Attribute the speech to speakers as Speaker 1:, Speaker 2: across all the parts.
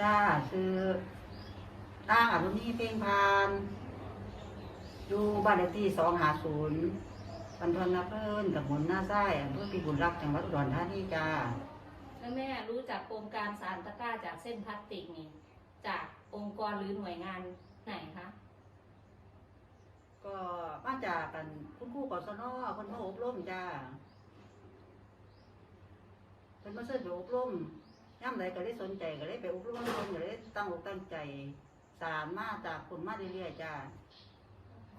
Speaker 1: จ้าคือตั้งอนุนีเพ่งพานอยู่บ้านเลขที่สองหาศูนย์ปันทนนาเพิ่นกับมุนหน้าไส้อำเภอปีบุญรักจังหวัดอุดรธานีจ้า
Speaker 2: แล้วแม่รู้จักโครงการสารตะกร้าจากเส้นพลาสติกนี่จากองค์กรหรือหน่วยงานไหนคะ
Speaker 1: ก็มาจากกันคุณครูกศนคนมาอบรมจ้าเป็นมาเชิญไปอบรม ย่ำใดก็ได้สนใจก็ได้ไปอบรมคนก็ได้ตั้งอกตั้งใจสารมาจากคนมาเรื่อยๆจ้า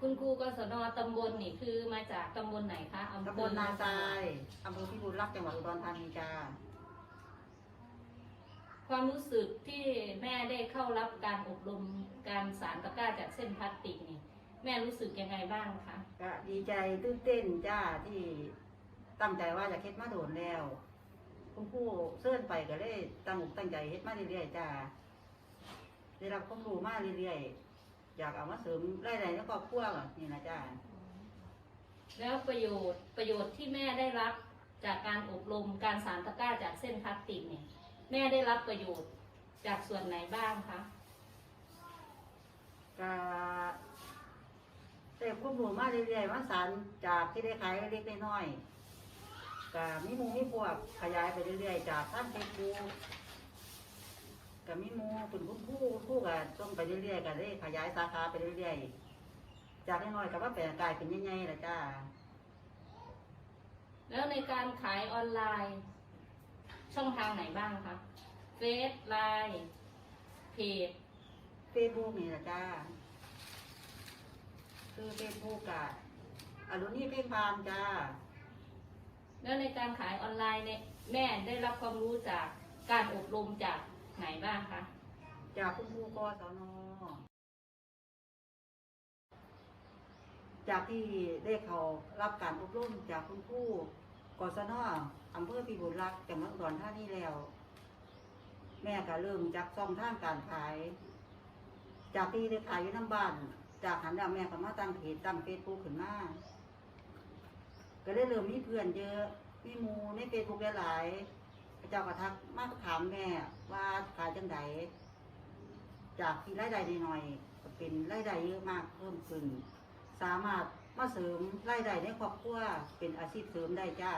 Speaker 2: คุณครูกศนตำบลนี่คือมาจากตำบลไหนคะอำเภอ
Speaker 1: ตำบลนาทรายอำเภอพิบูลรักษ์จังหวัดอุดรธานีจ้า
Speaker 2: ความรู้สึกที่แม่ได้เข้ารับการอบรมการสารตะกร้าจากเส้นพลาสติกนี่ แม่รู้สึกยังไงบ้างคะ
Speaker 1: ก็ดีใจตื่นเต้นจ้าที่ตั้งใจว่าจะเฮ็ดมาโดนแล้ว คุณครูเชิญไปก็เลยตั้งอกตั้งใจเฮ็ดมาเรื่อยๆจ้าได้รับความรู้มาเรื่อยๆ อยากเอามาเสริมรายได้ในครอบครัวก็นี่นะจ้า
Speaker 2: แล้วประโยชน์ประโยชน์ที่แม่ได้รับจากการอบรมการสารตะกร้าจากเส้นพลาสติกเนี่ย แม่ได้รับประโยชน์จากส่วนไหนบ้างคะ
Speaker 1: ก็แต่ความรู้มาเรื่อยๆมาสารจากที่ได้ขายเล็กๆน้อยๆ ก็มีหมูมีพวกขยายไปเรื่อยๆจากท่านเฟซบุ๊กก็มีหมูเป็นคุณครู่คู่กันส่งไปเรื่อยๆกันเลยขยายสาขาไปเรื่อยๆจากน้อยๆก็ว่าแปลงกลายเป็นใหญ่ๆละจ้า
Speaker 2: แล้วในการขายออนไลน์ ช่องทางไหนบ้างคะเฟซไลน์เพจ
Speaker 1: เฟซบุ๊กนี่ละจ้าคือเฟซบุ๊กอะอรุณีเพ่งพานจ้า
Speaker 2: แล้วในการขายออนไลน์เนี่ยแม่ได้รับความรู้จากการอบรมจากไหนบ้างคะ
Speaker 1: จากคุณครูกศนจากที่ได้เขารับการอบรมจากคุณครูกศนอำเภอพิบูลรักษ์จังหวัดอุดรธานีแล้ว แม่ก็เริ่มจากซ่องท่างการขาย จากที่ได้ขายอยู่น้ำบ้าน จากหันดาแม่ก็มาตั้งเพจตั้งเฟซบุ๊กขึ้นมา ก็ได้เริ่มมีเพื่อนเยอะมีหมูในเฟซบุ๊กหลายๆพระเจ้าก็ทักมาถามแม่ว่าขายจังไดจากที่รายได้น้อยๆก็เป็นรายได้เยอะมากเพิ่มขึ้น สามารถมาเสริมรายได้ในครอบครัวเป็นอาชีพเสริมได้จ้า